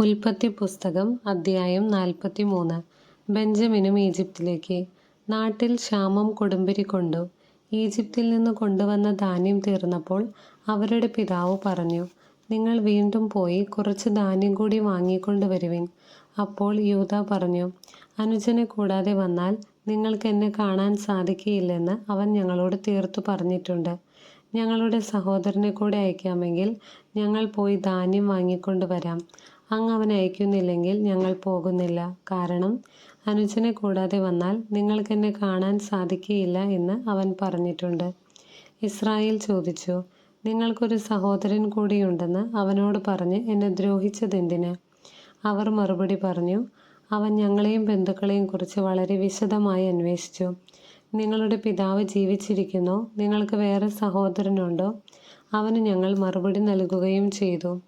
ഉൽപ്പത്തി പുസ്തകം അദ്ധ്യായം നാൽപ്പത്തി മൂന്ന് ബെഞ്ചമിനും ഈജിപ്തിലേക്ക്. നാട്ടിൽ ക്ഷാമം കൊടുമ്പിരി കൊണ്ടു. ഈജിപ്തിൽ നിന്ന് കൊണ്ടുവന്ന ധാന്യം തീർന്നപ്പോൾ അവരുടെ പിതാവ് പറഞ്ഞു നിങ്ങൾ വീണ്ടും പോയി കുറച്ച് ധാന്യം കൂടി വാങ്ങിക്കൊണ്ട് വരുവിൻ. അപ്പോൾ യൂത പറഞ്ഞു അനുജനെ കൂടാതെ വന്നാൽ നിങ്ങൾക്ക് എന്നെ കാണാൻ സാധിക്കുകയില്ലെന്ന് അവൻ ഞങ്ങളോട് തീർത്തു പറഞ്ഞിട്ടുണ്ട്. ഞങ്ങളുടെ സഹോദരനെ കൂടെ അയക്കാമെങ്കിൽ ഞങ്ങൾ പോയി ധാന്യം വാങ്ങിക്കൊണ്ട് വരാം. അങ്ങ് അവനെ അയക്കുന്നില്ലെങ്കിൽ ഞങ്ങൾ പോകുന്നില്ല. കാരണം അനുജനെ കൂടാതെ വന്നാൽ നിങ്ങൾക്ക് എന്നെ കാണാൻ സാധിക്കുകയില്ല എന്ന് അവൻ പറഞ്ഞിട്ടുണ്ട്. ഇസ്രായേൽ ചോദിച്ചു നിങ്ങൾക്കൊരു സഹോദരൻ കൂടിയുണ്ടെന്ന് അവനോട് പറഞ്ഞ് എന്നെ ദ്രോഹിച്ചതെന്തിന്? അവർ മറുപടി പറഞ്ഞു അവൻ ഞങ്ങളെയും ബന്ധുക്കളെയും കുറിച്ച് വളരെ വിശദമായി അന്വേഷിച്ചു. നിങ്ങളുടെ പിതാവ് ജീവിച്ചിരിക്കുന്നോ. നിങ്ങൾക്ക് വേറെ സഹോദരനുണ്ടോ? അവന് ഞങ്ങൾ മറുപടി നൽകുകയും ചെയ്തു.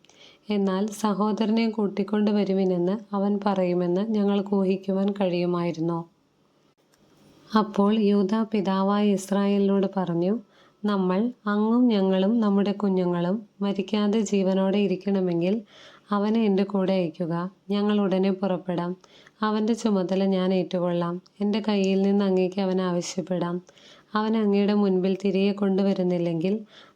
എന്നാൽ സഹോദരനെ കൂട്ടിക്കൊണ്ടു വരുവിനെന്ന് അവൻ പറയുമെന്ന് ഞങ്ങൾക്ക് ഊഹിക്കുവാൻ കഴിയുമായിരുന്നു. അപ്പോൾ യൂത പിതാവായ ഇസ്രായേലിനോട് പറഞ്ഞു നമ്മൾ അങ്ങും ഞങ്ങളും നമ്മുടെ കുഞ്ഞുങ്ങളും മരിക്കാതെ ജീവനോടെ ഇരിക്കണമെങ്കിൽ അവനെ എന്റെ കൂടെ അയക്കുക. ഞങ്ങൾ ഉടനെ പുറപ്പെടാം. അവന്റെ ചുമതല ഞാൻ ഏറ്റുകൊള്ളാം. എന്റെ കയ്യിൽ നിന്ന് അങ്ങേക്ക് അവൻ ആവശ്യപ്പെടാം. അവൻ അങ്ങയുടെ മുൻപിൽ തിരികെ കൊണ്ടുവരുന്നില്ലെങ്കിൽ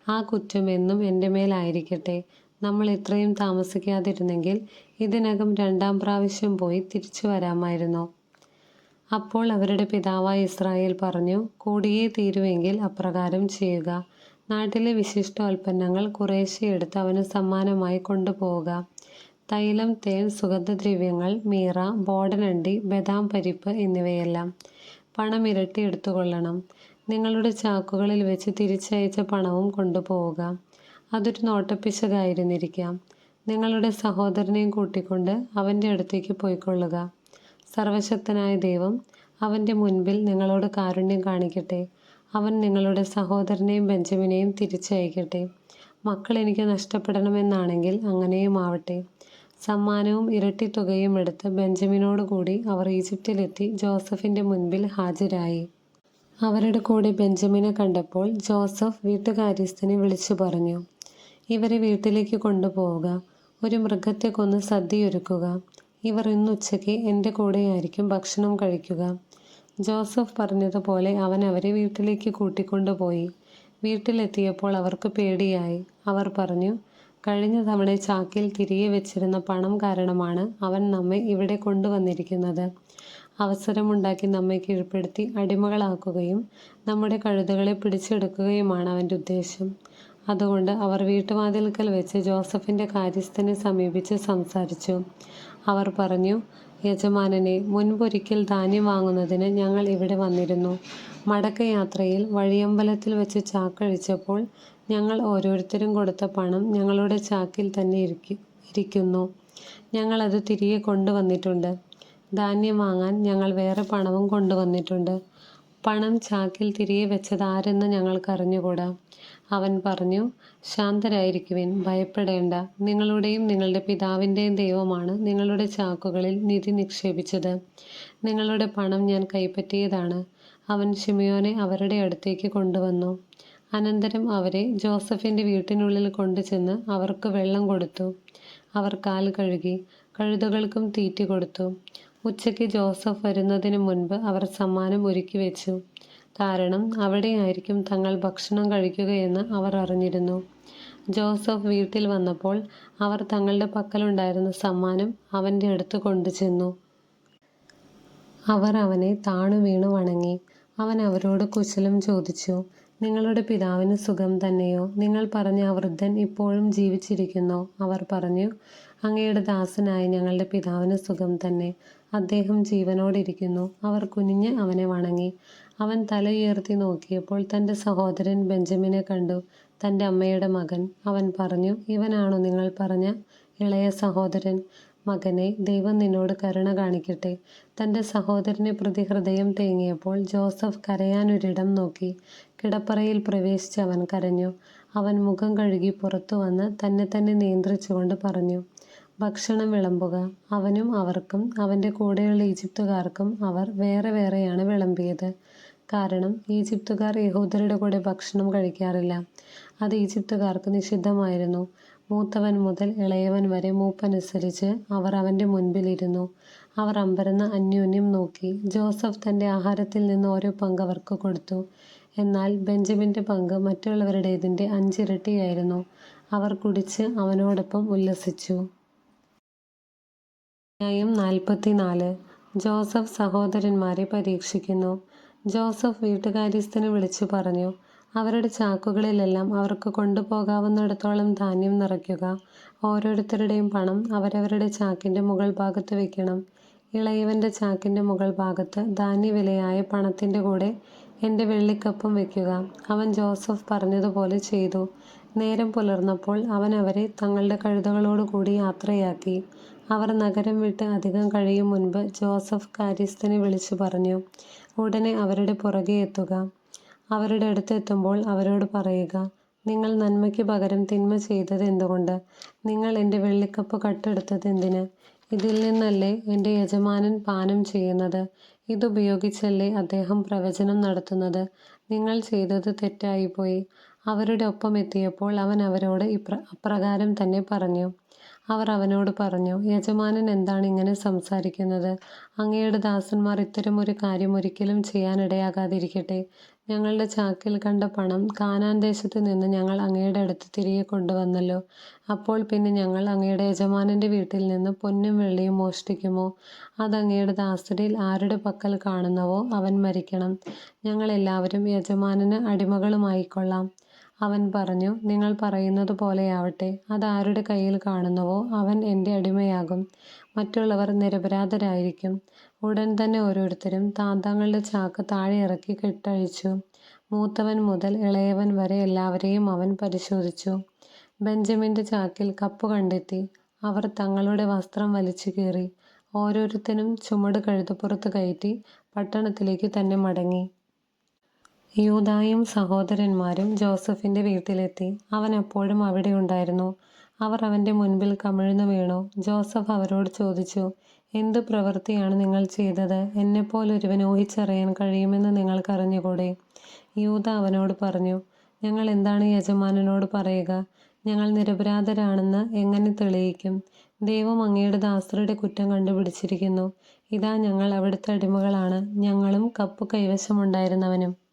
ആ കുറ്റം എന്നും എന്റെ മേലായിരിക്കട്ടെ നമ്മൾ ഇത്രയും താമസിക്കാതിരുന്നെങ്കിൽ ഇതിനകം രണ്ടാം പ്രാവശ്യം പോയി തിരിച്ചു വരാമായിരുന്നു. അപ്പോൾ അവരുടെ പിതാവായ ഇസ്രായേൽ പറഞ്ഞു കൂടിയേ തീരുവെങ്കിൽ അപ്രകാരം ചെയ്യുക. നാട്ടിലെ വിശിഷ്ടോൽപ്പന്നങ്ങൾ കുറേശ്ശെ എടുത്ത് അവന് സമ്മാനമായി കൊണ്ടുപോവുക. തൈലം തേൻ സുഗന്ധദ്രവ്യങ്ങൾ മീറ ബോഡനണ്ടി ബദാം പരിപ്പ് എന്നിവയെല്ലാം പണം ഇരട്ടി എടുത്തുകൊള്ളണം നിങ്ങളുടെ ചാക്കുകളിൽ വെച്ച് തിരിച്ചയച്ച പണവും കൊണ്ടുപോവുക. അതൊരു നോട്ടപ്പിശകായിരുന്നിരിക്കാം. നിങ്ങളുടെ സഹോദരനെയും കൂട്ടിക്കൊണ്ട് അവന്റെ അടുത്തേക്ക് പോയിക്കൊള്ളുക. സർവശക്തനായ ദൈവം അവന്റെ മുൻപിൽ നിങ്ങളോട് കാരുണ്യം കാണിക്കട്ടെ. അവൻ നിങ്ങളുടെ സഹോദരനെയും ബെഞ്ചമിനെയും തിരിച്ചയക്കട്ടെ. മക്കൾ എനിക്ക് നഷ്ടപ്പെടണമെന്നാണെങ്കിൽ അങ്ങനെയും ആവട്ടെ സമ്മാനവും ഇരട്ടി തുകയും എടുത്ത് ബെഞ്ചമിനോട് കൂടി അവർ ഈജിപ്തിലെത്തി ജോസഫിന്റെ മുൻപിൽ ഹാജരായി. അവരുടെ കൂടെ ബെഞ്ചമിനെ കണ്ടപ്പോൾ ജോസഫ് വീട്ടുകാര്യസ്ഥനെ വിളിച്ചു പറഞ്ഞു ഇവരെ വീട്ടിലേക്ക് കൊണ്ടുപോവുക. ഒരു മൃഗത്തെ കൊന്ന് സദ്യയൊരുക്കുക. ഇവർ ഇന്നുച്ചയ്ക്ക് എന്റെ കൂടെയായിരിക്കും ഭക്ഷണം കഴിക്കുക. ജോസഫ് പറഞ്ഞതുപോലെ അവൻ അവരെ വീട്ടിലേക്ക് കൂട്ടിക്കൊണ്ടുപോയി. വീട്ടിലെത്തിയപ്പോൾ അവർക്ക് പേടിയായി. അവർ പറഞ്ഞു കഴിഞ്ഞ തവണ ചാക്കിൽ തിരികെ വെച്ചിരുന്ന പണം കാരണമാണ് അവൻ നമ്മെ ഇവിടെ കൊണ്ടുവന്നിരിക്കുന്നത്. അവസരമുണ്ടാക്കി നമ്മെ കീഴ്പ്പെടുത്തി അടിമകളാക്കുകയും നമ്മുടെ കഴുതകളെ പിടിച്ചെടുക്കുകയുമാണ് അവന്റെ ഉദ്ദേശം. അതുകൊണ്ട് അവർ വീട്ടുവാതിൽക്കൽ വെച്ച് ജോസഫിന്റെ കാര്യസ്ഥനെ സമീപിച്ച് സംസാരിച്ചു. അവർ പറഞ്ഞു യജമാനനെ മുൻപൊരിക്കൽ ധാന്യം വാങ്ങുന്നതിന് ഞങ്ങൾ ഇവിടെ വന്നിരുന്നു. മടക്കയാത്രയിൽ വഴിയമ്പലത്തിൽ വെച്ച് ചാക്കഴിച്ചപ്പോൾ ഞങ്ങൾ ഓരോരുത്തരും കൊടുത്ത പണം ഞങ്ങളുടെ ചാക്കിൽ തന്നെ ഇരിക്കു ഇരിക്കുന്നു. ഞങ്ങളത് തിരികെ കൊണ്ടുവന്നിട്ടുണ്ട്. ധാന്യം വാങ്ങാൻ ഞങ്ങൾ വേറെ പണവും കൊണ്ടുവന്നിട്ടുണ്ട്. പണം ചാക്കിൽ തിരികെ വെച്ചതാരെന്ന് ഞങ്ങൾക്കറിഞ്ഞുകൂടാ? അവൻ പറഞ്ഞു ശാന്തരായിരിക്കുവിൻ ഭയപ്പെടേണ്ട. നിങ്ങളുടെയും നിങ്ങളുടെ പിതാവിന്റെയും ദൈവമാണ് നിങ്ങളുടെ ചാക്കുകളിൽ നിധി നിക്ഷേപിച്ചത്. നിങ്ങളുടെ പണം ഞാൻ കൈപ്പറ്റിയതാണ്. അവൻ ഷിമിയോനെ അവരുടെ അടുത്തേക്ക് കൊണ്ടുവന്നു. അനന്തരം അവരെ ജോസഫിന്റെ വീട്ടിനുള്ളിൽ കൊണ്ടുചെന്ന് അവർക്ക് വെള്ളം കൊടുത്തു. അവർ കാൽ കഴുകി കഴുതകൾക്കും തീറ്റി കൊടുത്തു. ഉച്ചയ്ക്ക് ജോസഫ് വരുന്നതിന് മുൻപ് അവർ സമ്മാനം ഒരുക്കി വെച്ചു. കാരണം അവിടെയായിരിക്കും തങ്ങൾ ഭക്ഷണം കഴിക്കുകയെന്ന് അവർ അറിഞ്ഞിരുന്നു. ജോസഫ് വീട്ടിൽ വന്നപ്പോൾ അവർ തങ്ങളുടെ പക്കലുണ്ടായിരുന്ന സമ്മാനം അവന്റെ അടുത്ത് കൊണ്ടുചെന്നു. അവർ അവനെ താണു വീണു വണങ്ങി. അവൻ അവരോട് കുശലം ചോദിച്ചു നിങ്ങളുടെ പിതാവിന് സുഖം തന്നെയോ? നിങ്ങൾ പറഞ്ഞ ആ വൃദ്ധൻ ഇപ്പോഴും ജീവിച്ചിരിക്കുന്നോ. അവർ പറഞ്ഞു അങ്ങയുടെ ദാസനായ ഞങ്ങളുടെ പിതാവിന് സുഖം തന്നെ. അദ്ദേഹം ജീവനോടിരിക്കുന്നു. അവർ കുനിഞ്ഞ് അവനെ വണങ്ങി. അവൻ തലയുയർത്തി നോക്കിയപ്പോൾ തന്റെ സഹോദരൻ ബെഞ്ചമിനെ കണ്ടു. തന്റെ അമ്മയുടെ മകൻ. അവൻ പറഞ്ഞു ഇവനാണോ നിങ്ങൾ പറഞ്ഞ ഇളയ സഹോദരൻ? മകനെ ദൈവം നിന്നോട് കരുണ കാണിക്കട്ടെ. തന്റെ സഹോദരനെ പ്രതി ഹൃദയം തേങ്ങിയപ്പോൾ ജോസഫ് കരയാനൊരിടം നോക്കി. കിടപ്പറയിൽ പ്രവേശിച്ച് അവൻ കരഞ്ഞു. അവൻ മുഖം കഴുകി പുറത്തു വന്ന് തന്നെ തന്നെ നിയന്ത്രിച്ചുകൊണ്ട് പറഞ്ഞു ഭക്ഷണം വിളമ്പുക. അവനും അവർക്കും അവന്റെ കൂടെയുള്ള ഈജിപ്തുകാർക്കും അവർ വേറെ വേറെയാണ് വിളമ്പിയത്. കാരണം ഈജിപ്തുകാർ യഹൂദരുടെ കൂടെ ഭക്ഷണം കഴിക്കാറില്ല അത് ഈജിപ്തുകാർക്ക് നിഷിദ്ധമായിരുന്നു മൂത്തവൻ മുതൽ ഇളയവൻ വരെ മൂപ്പനുസരിച്ച് അവർ അവന്റെ മുൻപിലിരുന്നു. അവർ അമ്പരന്ന് അന്യോന്യം നോക്കി. ജോസഫ് തന്റെ ആഹാരത്തിൽ നിന്ന് ഓരോ പങ്ക് അവർക്ക് കൊടുത്തു. എന്നാൽ ബെഞ്ചമിന്റെ പങ്ക് മറ്റുള്ളവരുടേതിന്റെ അഞ്ചിരട്ടിയായിരുന്നു. അവർ കുടിച്ച് അവനോടൊപ്പം ഉല്ലസിച്ചു. ന്യായം നാൽപ്പത്തിനാല് ജോസഫ് സഹോദരന്മാരെ പരീക്ഷിക്കുന്നു. ജോസഫ് വീട്ടുകാര്യസ്ഥനെ വിളിച്ചു പറഞ്ഞു, അവരുടെ ചാക്കുകളിലെല്ലാം അവർക്ക് കൊണ്ടുപോകാവുന്നിടത്തോളം ധാന്യം നിറയ്ക്കുക. ഓരോരുത്തരുടെയും പണം അവരവരുടെ ചാക്കിന്റെ മുകൾ ഭാഗത്ത് വെക്കണം ഇളയവന്റെ ചാക്കിന്റെ മുകൾ ഭാഗത്ത് ധാന്യവിലയായ പണത്തിന്റെ കൂടെ എന്റെ വെള്ളിക്കപ്പും വെക്കുക അവൻ ജോസഫ് പറഞ്ഞതുപോലെ ചെയ്തു. നേരം പുലർന്നപ്പോൾ അവൻ അവരെ തങ്ങളുടെ കഴുതകളോടുകൂടി യാത്രയാക്കി. അവർ നഗരം വിട്ട് അധികം കഴിയും മുൻപ് ജോസഫ് കാര്യസ്ഥനെ വിളിച്ചു പറഞ്ഞു, ഉടനെ അവരുടെ പുറകെ എത്തുക. അവരുടെ അടുത്ത് എത്തുമ്പോൾ അവരോട് പറയുക, നിങ്ങൾ നന്മയ്ക്ക് പകരം തിന്മ ചെയ്തത് എന്തുകൊണ്ട്? നിങ്ങൾ എന്റെ വെള്ളിക്കപ്പ് കട്ടെടുത്തത് എന്തിന്? ഇതിൽ നിന്നല്ലേ എന്റെ യജമാനൻ പാനം ചെയ്യുന്നത്? ഇതുപയോഗിച്ചല്ലേ അദ്ദേഹം പ്രവചനം നടത്തുന്നത്? നിങ്ങൾ ചെയ്തത് തെറ്റായിപ്പോയി. അവരുടെ ഒപ്പം എത്തിയപ്പോൾ അവൻ അവരോട് ഇപ്ര അപ്രകാരം തന്നെ പറഞ്ഞു. അവർ അവനോട് പറഞ്ഞു, യജമാനൻ എന്താണ് ഇങ്ങനെ സംസാരിക്കുന്നത്? അങ്ങയുടെ ദാസന്മാർ ഇത്തരമൊരു കാര്യം ഒരിക്കലും ചെയ്യാനിടയാകാതിരിക്കട്ടെ. ഞങ്ങളുടെ ചാക്കിൽ കണ്ട പണം കാനാൻ ദേശത്ത് നിന്ന് ഞങ്ങൾ അങ്ങയുടെ അടുത്ത് തിരികെ കൊണ്ടുവന്നല്ലോ. അപ്പോൾ പിന്നെ ഞങ്ങൾ അങ്ങയുടെ യജമാനന്റെ വീട്ടിൽ നിന്ന് പൊന്നും വെള്ളിയും മോഷ്ടിക്കുമോ? അത് അങ്ങയുടെ ദാസരിൽ ആരുടെ പക്കൽ കാണുന്നവോ അവൻ മരിക്കണം. ഞങ്ങൾ എല്ലാവരും യജമാനന് അടിമകളുമായിക്കൊള്ളാം. അവൻ പറഞ്ഞു, നിങ്ങൾ പറയുന്നതുപോലെയാവട്ടെ. അത് ആരുടെ കയ്യിൽ കാണുന്നുവോ അവൻ എന്റെ അടിമയാകും. മറ്റുള്ളവർ നിരപരാധരായിരിക്കും. ഉടൻ തന്നെ ഓരോരുത്തരും താന്താങ്ങളുടെ ചാക്ക് താഴെ ഇറക്കി കെട്ടഴിച്ചു. മൂത്തവൻ മുതൽ ഇളയവൻ വരെ എല്ലാവരെയും അവൻ പരിശോധിച്ചു. ബെഞ്ചമിന്റെ ചാക്കിൽ കപ്പ് കണ്ടെത്തി. അവർ തങ്ങളുടെ വസ്ത്രം വലിച്ചു കീറി ഓരോരുത്തരും ചുമട് കഴുതപ്പുറത്ത് കയറ്റി പട്ടണത്തിലേക്ക് തന്നെ മടങ്ങി. യൂദായും സഹോദരന്മാരും ജോസഫിന്റെ വീട്ടിലെത്തി. അവൻ അപ്പോഴും അവിടെയുണ്ടായിരുന്നു. അവർ അവന്റെ മുൻപിൽ കമിഴ്ന്നു വീണു. ജോസഫ് അവരോട് ചോദിച്ചു, എന്ത് പ്രവൃത്തിയാണ് നിങ്ങൾ ചെയ്തത്? എന്നെപ്പോലൊരുവൻ ഊഹിച്ചറിയാൻ കഴിയുമെന്ന് നിങ്ങൾക്കറിഞ്ഞുകൂടെ? യൂത അവനോട് പറഞ്ഞു, ഞങ്ങൾ എന്താണ് യജമാനനോട് പറയുക? ഞങ്ങൾ നിരപരാധരാണെന്ന് എങ്ങനെ തെളിയിക്കും? ദൈവം അങ്ങയുടെ ദാസരുടെ കുറ്റം കണ്ടുപിടിച്ചിരിക്കുന്നു. ഇതാ ഞങ്ങൾ അവിടുത്തെ അടിമകളാണ്, ഞങ്ങളും കപ്പ് കൈവശമുണ്ടായിരുന്നവനും.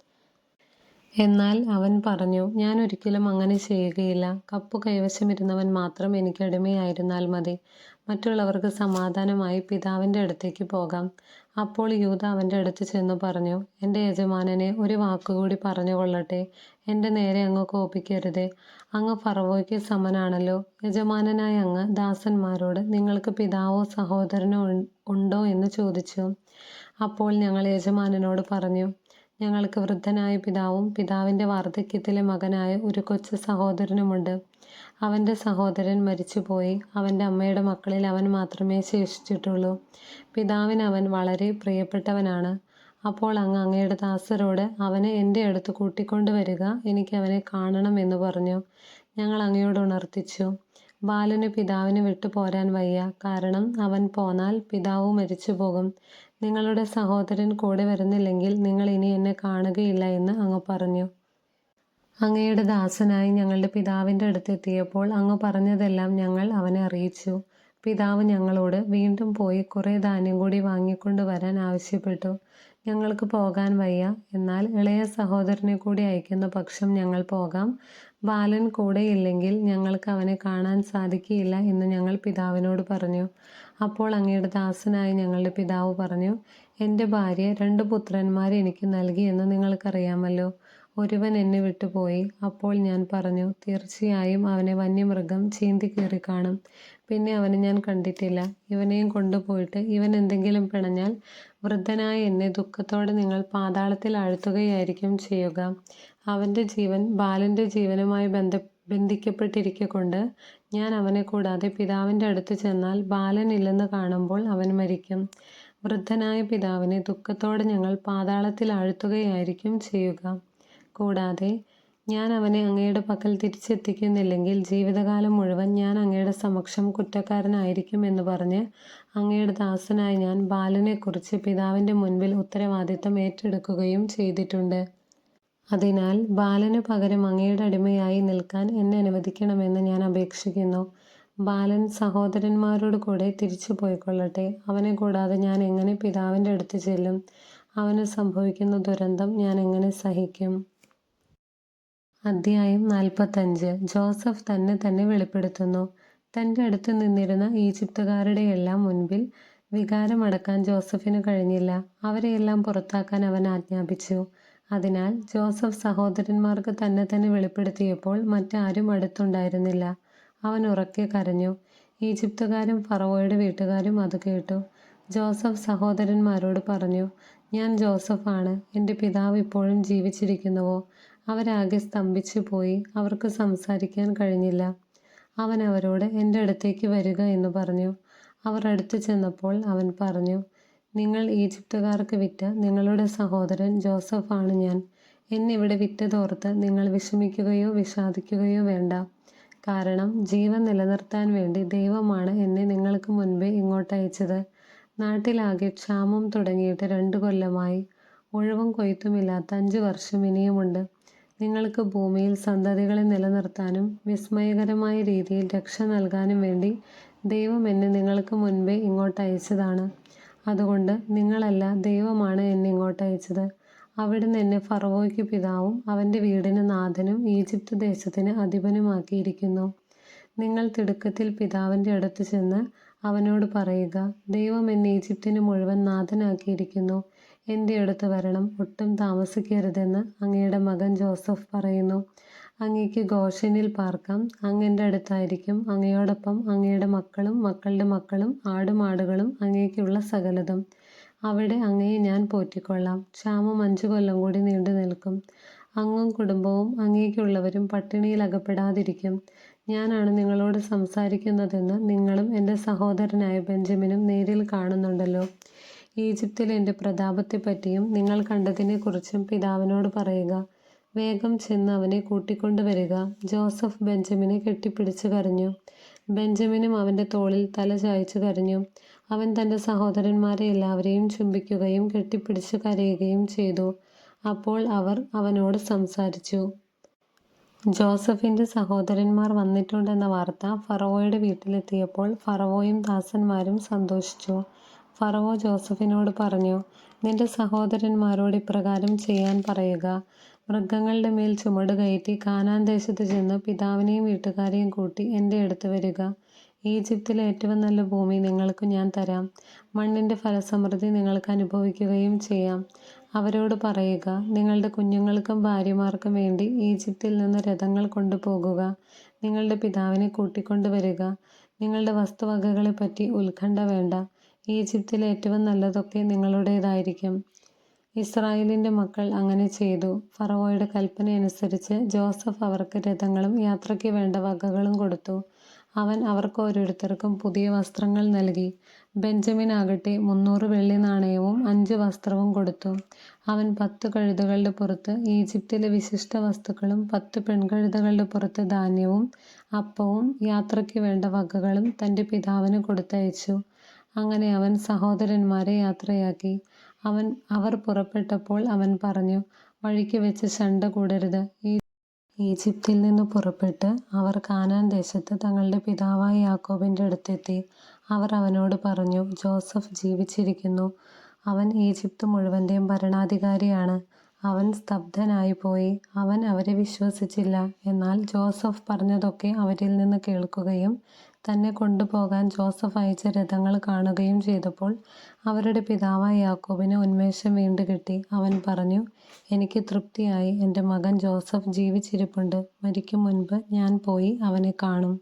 എന്നാൽ അവൻ പറഞ്ഞു, ഞാൻ ഒരിക്കലും അങ്ങനെ ചെയ്യുകയില്ല. കപ്പ് കൈവശമിരുന്നവൻ മാത്രം എനിക്ക് അടിമയായിരുന്നാൽ മതി. മറ്റുള്ളവർക്ക് സമാധാനമായി പിതാവിന്റെ അടുത്തേക്ക് പോകാം. അപ്പോൾ യൂത അവന്റെ അടുത്ത് ചെന്നു പറഞ്ഞു, എന്റെ യജമാനനെ ഒരു വാക്കുകൂടി പറഞ്ഞുകൊള്ളട്ടെ. എന്റെ നേരെ അങ്ങ് കോപിക്കരുതേ. അങ്ങ് ഫറവോയ്ക്ക് സമനാണല്ലോ. യജമാനനായ അങ്ങ് ദാസന്മാരോട് നിങ്ങൾക്ക് പിതാവോ സഹോദരനോ ഉണ്ടോ എന്ന് ചോദിച്ചു. അപ്പോൾ ഞങ്ങൾ യജമാനനോട് പറഞ്ഞു, ഞങ്ങൾക്ക് വൃദ്ധനായ പിതാവും പിതാവിന്റെ വാർദ്ധക്യത്തിലെ മകനായ ഒരു കൊച്ചു സഹോദരനുമുണ്ട്. അവന്റെ സഹോദരൻ മരിച്ചുപോയി. അവന്റെ അമ്മയുടെ മക്കളിൽ അവൻ മാത്രമേ ശേഷിച്ചിട്ടുള്ളൂ. പിതാവിന് അവൻ വളരെ പ്രിയപ്പെട്ടവനാണ്. അപ്പോൾ അങ്ങ് അങ്ങയുടെ ദാസരോട് അവനെ എന്റെ അടുത്ത് കൂട്ടിക്കൊണ്ടുവരിക, എനിക്ക് അവനെ കാണണം എന്ന് പറഞ്ഞു. ഞങ്ങൾ അങ്ങയോട് ഉണർത്തിച്ചു. ബാലന് പിതാവിനെ വിട്ടു പോരാൻ വയ്യ. കാരണം അവൻ പോന്നാൽ പിതാവ് മരിച്ചു പോകും നിങ്ങളുടെ സഹോദരൻ കൂടെ വരുന്നില്ലെങ്കിൽ നിങ്ങൾ ഇനി എന്നെ കാണുകയില്ല എന്ന് അങ്ങ് പറഞ്ഞു. അങ്ങയുടെ ദാസനായി ഞങ്ങളുടെ പിതാവിന്റെ അടുത്തെത്തിയപ്പോൾ അങ്ങ് പറഞ്ഞതെല്ലാം ഞങ്ങൾ അവനെ അറിയിച്ചു. പിതാവ് ഞങ്ങളോട് വീണ്ടും പോയി കുറേ ധാന്യം കൂടി വാങ്ങിക്കൊണ്ടു വരാൻ ആവശ്യപ്പെട്ടു. ഞങ്ങൾക്ക് പോകാൻ വയ്യ. എന്നാൽ ഇളയ സഹോദരനെ കൂടി അയക്കുന്ന പക്ഷം ഞങ്ങൾ പോകാം. ബാലൻ കൂടെയില്ലെങ്കിൽ ഞങ്ങൾക്ക് അവനെ കാണാൻ സാധിക്കില്ല എന്ന് ഞങ്ങൾ പിതാവിനോട് പറഞ്ഞു. അപ്പോൾ അങ്ങയുടെ ദാസനായ ഞങ്ങളുടെ പിതാവ് പറഞ്ഞു, എന്റെ ഭാര്യ രണ്ട് പുത്രന്മാരെ എനിക്ക് നൽകി എന്ന് നിങ്ങൾക്കറിയാമല്ലോ. ഒരുവൻ എന്നെ വിട്ടുപോയി. അപ്പോൾ ഞാൻ പറഞ്ഞു, തീർച്ചയായും അവനെ വന്യമൃഗം ചീന്തി കീറി കാണും പിന്നെ അവനെ ഞാൻ കണ്ടിട്ടില്ല. ഇവനെയും കൊണ്ടുപോയിട്ട് ഇവൻ എന്തെങ്കിലും പിണഞ്ഞാൽ വൃദ്ധനായ എന്നെ ദുഃഖത്തോടെ നിങ്ങൾ പാതാളത്തിൽ ആഴ്ത്തുകയായിരിക്കും ചെയ്യുക. അവന്റെ ജീവൻ ബാലന്റെ ജീവനുമായി ബന്ധ ബന്ധിക്കപ്പെട്ടിരിക്കൊണ്ട് ഞാൻ അവനെ കൂടാതെ പിതാവിന്റെ അടുത്ത് ചെന്നാൽ ബാലൻ ഇല്ലെന്ന് കാണുമ്പോൾ അവൻ മരിക്കും. വൃദ്ധനായ പിതാവിനെ ദുഃഖത്തോടെ ഞങ്ങൾ പാതാളത്തിൽ ആഴ്ത്തുകയായിരിക്കും ചെയ്യുക. കൂടാതെ ഞാൻ അവനെ അങ്ങയുടെ പക്കൽ തിരിച്ചെത്തിക്കുന്നില്ലെങ്കിൽ ജീവിതകാലം മുഴുവൻ ഞാൻ അങ്ങയുടെ സമക്ഷം കുറ്റക്കാരനായിരിക്കും എന്ന് പറഞ്ഞ് അങ്ങയുടെ ദാസനായ ഞാൻ ബാലനെക്കുറിച്ച് പിതാവിന്റെ മുൻപിൽ ഉത്തരവാദിത്തം ഏറ്റെടുക്കുകയും ചെയ്തിട്ടുണ്ട്. അതിനാൽ ബാലനു പകരം അങ്ങയുടെ അടിമയായി നിൽക്കാൻ എന്നെ അനുവദിക്കണമെന്ന് ഞാൻ അപേക്ഷിക്കുന്നു. ബാലൻ സഹോദരന്മാരോട് കൂടെ തിരിച്ചു പോയിക്കൊള്ളട്ടെ അവനെ കൂടാതെ ഞാൻ എങ്ങനെ പിതാവിന്റെ അടുത്ത് ചെല്ലും? അവന് സംഭവിക്കുന്ന ദുരന്തം ഞാൻ എങ്ങനെ സഹിക്കും? അദ്ധ്യായം നാൽപ്പത്തഞ്ച് ജോസഫ് തന്നെ തന്നെ വെളിപ്പെടുത്തുന്നു. തന്റെ അടുത്ത് നിന്നിരുന്ന ഈജിപ്തുകാരുടെ എല്ലാം മുൻപിൽ വികാരമടക്കാൻ ജോസഫിന് കഴിഞ്ഞില്ല. അവരെയെല്ലാം പുറത്താക്കാൻ അവൻ ആജ്ഞാപിച്ചു. അതിനാൽ ജോസഫ് സഹോദരന്മാർക്ക് തന്നെ തന്നെ വെളിപ്പെടുത്തിയപ്പോൾ മറ്റാരും അടുത്തുണ്ടായിരുന്നില്ല. അവൻ ഉറക്കെ കരഞ്ഞു. ഈജിപ്തുകാരും ഫറവോയുടെ വീട്ടുകാരും അത് കേട്ടു. ജോസഫ് സഹോദരന്മാരോട് പറഞ്ഞു, ഞാൻ ജോസഫാണ് എന്റെ പിതാവ് ഇപ്പോഴും ജീവിച്ചിരിക്കുന്നുവോ? അവരാകെ സ്തംഭിച്ചു പോയി അവർക്ക് സംസാരിക്കാൻ കഴിഞ്ഞില്ല. അവൻ അവരോട് എന്റെ അടുത്തേക്ക് വരിക എന്ന് പറഞ്ഞു. അവർ അടുത്തു ചെന്നപ്പോൾ അവൻ പറഞ്ഞു, നിങ്ങൾ ഈജിപ്തുകാർക്ക് വിറ്റ നിങ്ങളുടെ സഹോദരൻ ജോസഫ് ആണ് ഞാൻ. എന്നിവിടെ വിറ്റതോർത്ത് നിങ്ങൾ വിഷമിക്കുകയോ വിഷാദിക്കുകയോ വേണ്ട. കാരണം ജീവൻ നിലനിർത്താൻ വേണ്ടി ദൈവമാണ് എന്നെ നിങ്ങൾക്ക് മുൻപേ ഇങ്ങോട്ട് അയച്ചത് നാട്ടിലാകെ ക്ഷാമം തുടങ്ങിയിട്ട് രണ്ടു കൊല്ലമായി. ഉഴവും കൊയ്ത്തുമില്ലാത്ത അഞ്ചു വർഷം ഇനിയുമുണ്ട്. നിങ്ങൾക്ക് ഭൂമിയിൽ സന്തതികളെ നിലനിർത്താനും വിസ്മയകരമായ രീതിയിൽ രക്ഷ നൽകാനും വേണ്ടി ദൈവം എന്നെ നിങ്ങൾക്ക് മുൻപേ ഇങ്ങോട്ടയച്ചതാണ്. അതുകൊണ്ട് നിങ്ങളല്ല ദൈവമാണ് എന്നെ ഇങ്ങോട്ടയച്ചത്. അവിടുന്ന് എന്നെ ഫറവോയ്ക്ക് പിതാവും അവന്റെ വീടിന് നാഥനും ഈജിപ്ത് ദേശത്തിന് അധിപനുമാക്കിയിരിക്കുന്നു. നിങ്ങൾ തിടുക്കത്തിൽ പിതാവിന്റെ അടുത്ത് ചെന്ന് അവനോട് പറയുക, ദൈവം എന്നെ ഈജിപ്തിന് മുഴുവൻ നാഥനാക്കിയിരിക്കുന്നു. എന്റെ അടുത്ത് വരണം. ഒട്ടും താമസിക്കരുതെന്ന് അങ്ങയുടെ മകൻ ജോസഫ് പറയുന്നു. അങ്ങയ്ക്ക് ഗോഷനിൽ പാർക്കാം. അങ്ങന്റെ അടുത്തായിരിക്കും. അങ്ങയോടൊപ്പം അങ്ങയുടെ മക്കളും മക്കളുടെ മക്കളും ആടുമാടുകളും അങ്ങേക്കുള്ള സകലതും. അവിടെ അങ്ങയെ ഞാൻ പോറ്റിക്കൊള്ളാം. ക്ഷാമം അഞ്ചു കൊല്ലം കൂടി നീണ്ടു നിൽക്കും അങ്ങും കുടുംബവും അങ്ങേക്കുള്ളവരും പട്ടിണിയിൽ അകപ്പെടാതിരിക്കും. ഞാനാണ് നിങ്ങളോട് സംസാരിക്കുന്നതെന്ന് നിങ്ങളും എന്റെ സഹോദരനായ ബെഞ്ചമിനും നേരിൽ കാണുന്നുണ്ടല്ലോ. ഈജിപ്റ്റിൽ എന്റെ പ്രതാപത്തെപ്പറ്റിയും നിങ്ങൾ കണ്ടതിനെക്കുറിച്ചും പിതാവിനോട് പറയുക. വേഗം ചെന്ന് അവനെ കൂട്ടിക്കൊണ്ടുവരിക ജോസഫ് ബെഞ്ചമിനെ കെട്ടിപ്പിടിച്ചു കരഞ്ഞു. ബെഞ്ചമിനും അവന്റെ തോളിൽ തല ചായച്ചു കരഞ്ഞു. അവൻ തന്റെ സഹോദരന്മാരെ എല്ലാവരെയും ചുംബിക്കുകയും കെട്ടിപ്പിടിച്ചു കരയുകയും ചെയ്തു. അപ്പോൾ അവർ അവനോട് സംസാരിച്ചു. ജോസഫിന്റെ സഹോദരന്മാർ വന്നിട്ടുണ്ടെന്ന വാർത്ത ഫറവോയുടെ വീട്ടിലെത്തിയപ്പോൾ ഫറവോയും ദാസന്മാരും സന്തോഷിച്ചു. ഫറവോ ജോസഫിനോട് പറഞ്ഞു, നിന്റെ സഹോദരന്മാരോട് ഇപ്രകാരം ചെയ്യാൻ പറയുക. മൃഗങ്ങളുടെ മേൽ ചുമട് കയറ്റി കാനാൻ ദേശത്ത് ചെന്ന് പിതാവിനെയും വീട്ടുകാരെയും കൂട്ടി എന്റെ അടുത്ത് വരിക ഈജിപ്തിലെ ഏറ്റവും നല്ല ഭൂമി നിങ്ങൾക്ക് ഞാൻ തരാം. മണ്ണിന്റെ ഫലസമൃദ്ധി നിങ്ങൾക്ക് അനുഭവിക്കുകയും ചെയ്യാം. അവരോട് പറയുക, നിങ്ങളുടെ കുഞ്ഞുങ്ങൾക്കും ഭാര്യമാർക്കും വേണ്ടി ഈജിപ്തിൽ നിന്ന് രഥങ്ങൾ കൊണ്ടുപോകുക. നിങ്ങളുടെ പിതാവിനെ കൂട്ടിക്കൊണ്ടുവരിക നിങ്ങളുടെ വസ്തുവകകളെപ്പറ്റി ഉത്കണ്ഠ വേണ്ട. ഈജിപ്റ്റിലെ ഏറ്റവും നല്ലതൊക്കെ നിങ്ങളുടേതായിരിക്കും. ഇസ്രായേലിന്റെ മക്കൾ അങ്ങനെ ചെയ്തു. ഫറവോയുടെ കൽപ്പനയനുസരിച്ച് ജോസഫ് അവർക്ക് രഥങ്ങളും യാത്രയ്ക്ക് വേണ്ട വകകളും കൊടുത്തു. അവൻ അവർക്ക് ഓരോരുത്തർക്കും പുതിയ വസ്ത്രങ്ങൾ നൽകി. ബെഞ്ചമിൻ ആകട്ടെ മുന്നൂറ് വെള്ളി നാണയവും അഞ്ച് വസ്ത്രവും കൊടുത്തു. അവൻ പത്ത് കഴുതകളുടെ പുറത്ത് ഈജിപ്തിലെ വിശിഷ്ട വസ്തുക്കളും പത്ത് പെൺകഴുതകളുടെ പുറത്ത് ധാന്യവും അപ്പവും യാത്രയ്ക്ക് വേണ്ട വകകളും തന്റെ പിതാവിന് കൊടുത്തയച്ചു. അങ്ങനെ അവൻ സഹോദരന്മാരെ യാത്രയാക്കി. അവൻ അവർ പുറപ്പെട്ടപ്പോൾ അവൻ പറഞ്ഞു, വഴിക്ക് വെച്ച് ശണ്ട കൂടരുത്. ഈജിപ്തിൽ നിന്ന് പുറപ്പെട്ട് അവർ കാനാൻ ദേശത്ത് തങ്ങളുടെ പിതാവായ യാക്കോബിന്റെ അടുത്തെത്തി. അവർ അവനോട് പറഞ്ഞു, ജോസഫ് ജീവിച്ചിരിക്കുന്നു. അവൻ ഈജിപ്ത് മുഴുവന്റെയും ഭരണാധികാരിയാണ്. അവൻ സ്തബ്ധനായിപ്പോയി. അവൻ അവരെ വിശ്വസിച്ചില്ല. എന്നാൽ ജോസഫ് പറഞ്ഞതൊക്കെ അവരിൽ നിന്ന് കേൾക്കുകയും തന്നെ കൊണ്ടുപോകാൻ ജോസഫ് അയച്ച രഥങ്ങൾ കാണുകയും ചെയ്തപ്പോൾ അവരുടെ പിതാവായ യാക്കോബിന് ഉന്മേഷം വീണ്ടുകിട്ടി. അവൻ പറഞ്ഞു, എനിക്ക് തൃപ്തിയായി. എന്റെ മകൻ ജോസഫ് ജീവിച്ചിരിപ്പുണ്ട്. മരിക്കും മുൻപ് ഞാൻ പോയി അവനെ കാണും.